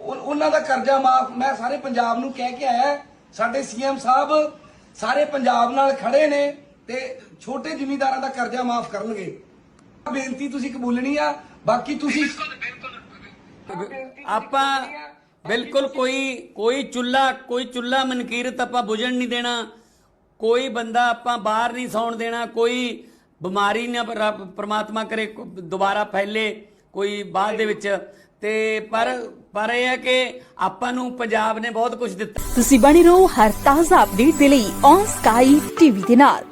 ਉਹਨਾਂ ਦਾ ਕਰਜ਼ਾ ਮਾਫ ਮੈਂ ਸਾਰੇ ਪੰਜਾਬ ਨੂੰ ਕਹਿ ਕੇ ਆਇਆ ਸਾਡੇ ਸੀਐਮ ਸਾਹਿਬ ਸਾਰੇ ਪੰਜਾਬ ਨਾਲ ਖੜੇ ਨੇ ਤੇ ਛੋਟੇ ਜ਼ਿਮੀਂਦਾਰਾਂ ਦਾ ਕਰਜ਼ਾ ਮਾਫ ਕਰਨਗੇ। ਬੇਨਤੀ ਤੁਸੀਂ ਕਬੂਲਣੀ ਆ ਬਾਕੀ ਤੁਸੀਂ ਆਪਾਂ ਬਿਲਕੁਲ ਕੋਈ ਕੋਈ ਚੁੱਲਾ ਕੋਈ ਚੁੱਲਾ ਮਨਕੀਰਤ ਆਪਾਂ ਬੁਝਣ ਨਹੀਂ ਦੇਣਾ। ਕੋਈ ਬੰਦਾ ਆਪਾਂ ਬਾਹਰ ਨਹੀਂ ਸੌਣ ਦੇਣਾ ਕੋਈ ਬਿਮਾਰੀ ਨਾ ਪ੍ਰਮਾਤਮਾ ਕਰੇ ਦੁਬਾਰਾ ਫੈਲੇ ਕੋਈ ਬਾਅਦ ਦੇ ਵਿੱਚ। ਤੇ ਪਰ ਪਰ ਇਹ ਹੈ ਕਿ ਆਪਾਂ ਨੂੰ ਪੰਜਾਬ ਨੇ ਬਹੁਤ ਕੁਝ ਦਿੱਤਾ। ਤੁਸੀਂ ਬਣੇ ਰਹੋ ਹਰ ਤਾਜ਼ਾ ਅਪਡੇਟ ਦੇ ਲਈ ਔਨ ਸਕਾਈ ਟੀਵੀ ਦੇ ਨਾਲ।